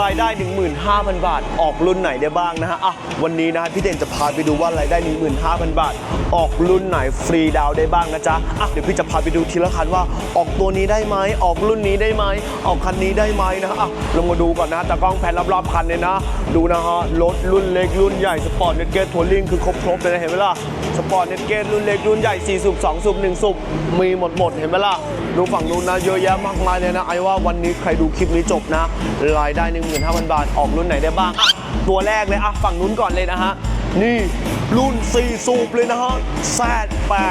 รายได้ 15,000 บาท ออกรุ่นไหนได้บ้างนะฮะอะวันนี้นะพี่เด่นจะพาไปดูว่ารายได้ 15,000 บาท ออกรุ่นไหนฟรีดาวได้บ้างนะจ๊ะอะเดี๋ยวพี่จะพาไปดูทีละคันว่าออกตัวนี้ได้ไหมออกรุ่นนี้ได้ไหมออกคันนี้ได้ไหมนะอะลงมาดูก่อนนะตากล้องแผนรอบๆคันเลยนะ ดูนะฮะ รถรุ่นเล็กรุ่นใหญ่สปอร์ตเน็ตเกตทัวริงคือครบๆเลยนะเห็นไหมล่ะ สปอร์ตเน็ตเกตรุ่นเล็กรุ่นใหญ่4สูบ2สูบ1สูบมีหมดหมดเห็นไหมล่ะ ดูฝั่งนู้นนะ เยอะแยะมากมายเลยนะ ไอ้ว่าวันนี้ใครดูคลิปนี้จบนะ รายได้ 15,000 บาท ออกรุ่นไหนได้บ้างอะตัวแรกเลยอะฝั่งนู้นก่อนเลยนะฮะ นี่รุ่น 4 สูบเลยนะฮะแซด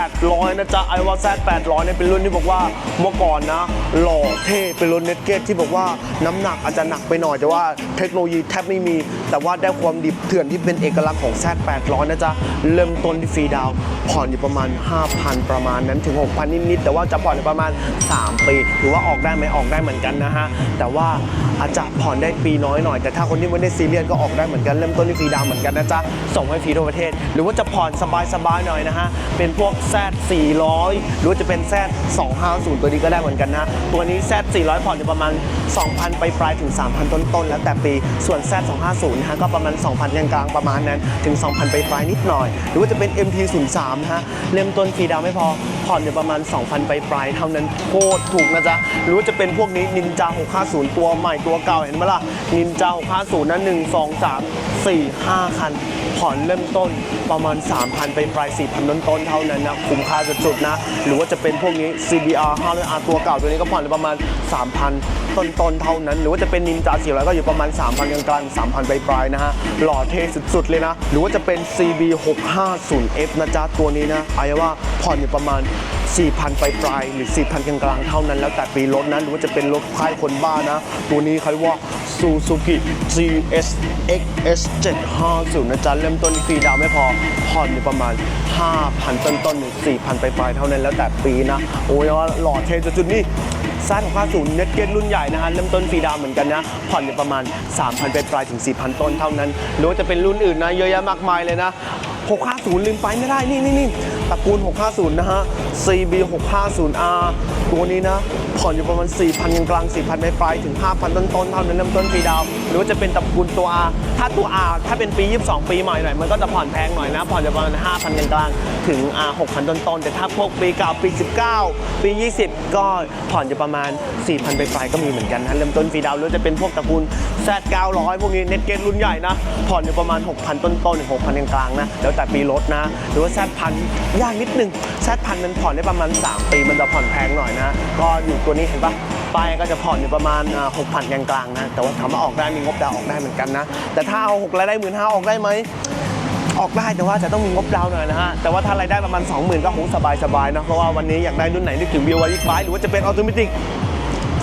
800 นะจ๊ะ ไอว่าแซด800เนี่ยเป็นรุ่นที่บอกว่าเมื่อก่อนนะ หล่อเท่เป็นรถเน็ตเกตที่บอกว่าน้ำหนักอาจจะหนักไปหน่อยแต่ว่าเทคโนโลยีแทบไม่มี แต่ว่าได้ความดิบเถื่อนที่เป็นเอกลักษณ์ของแซด800 นะจ๊ะ เริ่มต้นที่ฟรีดาว ผ่อนอยู่ประมาณ 5,000 ประมาณนั้นถึง 6,000 นิดๆแต่ว่าจะผ่อนอยู่ประมาณ 3 ปี ถือว่าออกได้ไหมออกได้เหมือนกันนะฮะแต่ว่าอาจจะผ่อนได้ปีน้อยหน่อยแต่ถ้าคนที่ไม่ได้ซีเรียสก็ออกได้เหมือนกันเริ่มต้นที่ฟรีดาวเหมือนกันนะจ๊ะส่งให้ฟรีทั่วประเทศ หรือว่าจะผ่อนสบายๆหน่อยนะฮะ เป็นพวกแซด400 หรือว่าจะเป็นแซด250 ตัวนี้ก็ได้เหมือนกันนะ ตัวนี้แซด400 ผ่อนอยู่ประมาณ 2,000 ไปปลายถึง 3,000 ต้นๆ แล้วแต่ปี ส่วนแซด250นะฮะก็ประมาณ 2,000กลางๆประมาณนั้น ถึง 2,000 ไปปลายนิดหน่อย หรือว่าจะเป็น MT03 นะฮะ เริ่มต้นฟรีดาวไม่พอ ผ่อนอยู่ประมาณ 2,000ไปปลายเท่านั้นโคตรถูกนะจ๊ะหรือว่าจะเป็นพวกนี้นินจา650 ตัวใหม่ตัวเก่าเห็นไหมล่ะนินจา650นะ1 2 3 4 5 คัน ผ่อนเริ่มต้นประมาณ 3,000 ไปปลาย 4,000ต้นต้นๆเท่านั้นนะคุ้มค่าสุดๆนะ หรือว่าจะเป็นพวกนี้ CBR 500R ตัวเก่าตัวนี้ก็ผ่อนอยู่ประมาณ 3,000 ต้นๆเท่านั้น หรือว่าจะเป็นนินจา400ก็อยู่ประมาณ 3,000กลางๆ3,000ปลายๆนะฮะหล่อเท่สุดๆเลยนะ หรือว่าจะเป็น CB 650F นะจ๊ะตัวนี้นะไอ้ว่าผ่อนอยู่ประมาณ4,000ปปลายๆหรือ4,000กลางๆเท่านั้นแล้วแต่ปีรถนั้นหรือว่าจะเป็นรถค่ายคนบ้านะ ตัวนี้เขาเรียกว่า Suzuki GS XS 750นะจ๊ะเริ่มต้นฟรีดาวไม่พอ ผ่อนอยู่ประมาณ 5,000 ต้นๆหรือ4,000 ไปปลายๆเท่านั้นแล้วแต่ปีนะ โอ้ยว่าหล่อเท่จุดๆนี่ซ่าของ50เน็ตเกตรุ่นใหญ่นะฮะเริ่มต้นฟรีดาวเหมือนกันนะผ่อนอยู่ประมาณ 3,000 ไปปลายถึง 4,000 ต้นเท่านั้นหรือว่าจะเป็นรุ่นอื่นนะเยอะแยะมากมายเลยนะ650ลืมไปไม่ได้นี่นี่นี่ ตระกูล 650 นะฮะ CB 650R ตัวนี้นะ ผ่อนอยู่ประมาณ 4,000กลาง 4,000ไปปลายถึง 5,000 ต้นๆเท่านั้นเริ่มต้นฟรีดาว หรือว่าจะเป็นตระกูลตัว R ถ้าตัว R ถ้าเป็นปี 22 ปีใหม่หน่อย มันก็จะผ่อนแพงหน่อยนะ ผ่อนอยู่ประมาณ 5,000กลางถึง R 6,000 ต้นๆแต่ถ้าพวกปีเก่าปี 19 ปี 20 ก็ผ่อนอยู่ประมาณ 4,000ไปปลายก็มีเหมือนกันนะเริ่มต้นฟรีดาวหรือว่าจะเป็นพวกตระกูล Z 900พวกนี้เน็ตเกนรุ่นใหญ่นะผ่อนอยู่ประมาณ 6,000 ต้นๆถึง6,000กลางนะแล้วแต่ปีรถนะ หรือว่า Z พันยากนิดนึงแซดพันมันผ่อนได้ประมาณ 3 ปี มันจะผ่อนแพงหน่อยนะ ก็อยู่ตัวนี้เห็นปะป้ายก็จะผ่อนอยู่ประมาณหกพันกลางๆนะ แต่ว่าถามว่าออกได้มีงบดาวออกได้เหมือนกันนะ แต่ถ้าเอา6รายได้หมื่นห้าออกได้ไหมออกได้แต่ว่าจะต้องมีงบดาวน์หน่อยนะฮะ แต่ว่าถ้ารายได้ประมาณ 20,000 ก็คงสบายๆนะเพราะว่าวันนี้อยากได้รุ่นไหนนึกถึงวิววาริกไบหรือว่าจะเป็นออโตเมติก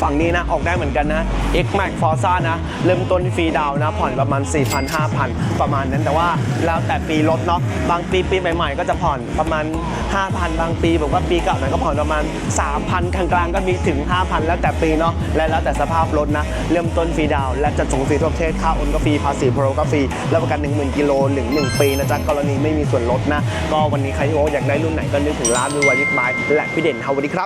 ฝั่งนี้นะ ออกได้เหมือนกันนะ X Max Forza นะ เริ่มต้นฟรีดาวนะ ผ่อนประมาณ 4,000 5,000 ประมาณนั้นแต่ว่าแล้วแต่ปีรถเนาะบางปีปีใหม่ๆ ก็จะผ่อนประมาณ 5,000 บางปีบอกว่าปีเก่าหน่อยก็ผ่อนประมาณ 3,000กลางๆก็มีถึง 5,000 แล้วแต่ปีเนาะและแล้วแต่สภาพรถนะ เริ่มต้นฟรีดาวและจะส่งฟรีทั่วประเทศค่าโอนก็ฟรีภาษีโปรก็ฟรีแล้วประกัน 10,000กิโลหนึ่งหนึ่งปีนะจ๊ะกรณีไม่มีส่วนลดนะ ก็วันนี้ใครที่โอ้อยากได้รุ่นไหนก็นึกถึงร้านวิวาริกไบและพี่เด่นฮาวสวัสดีครับ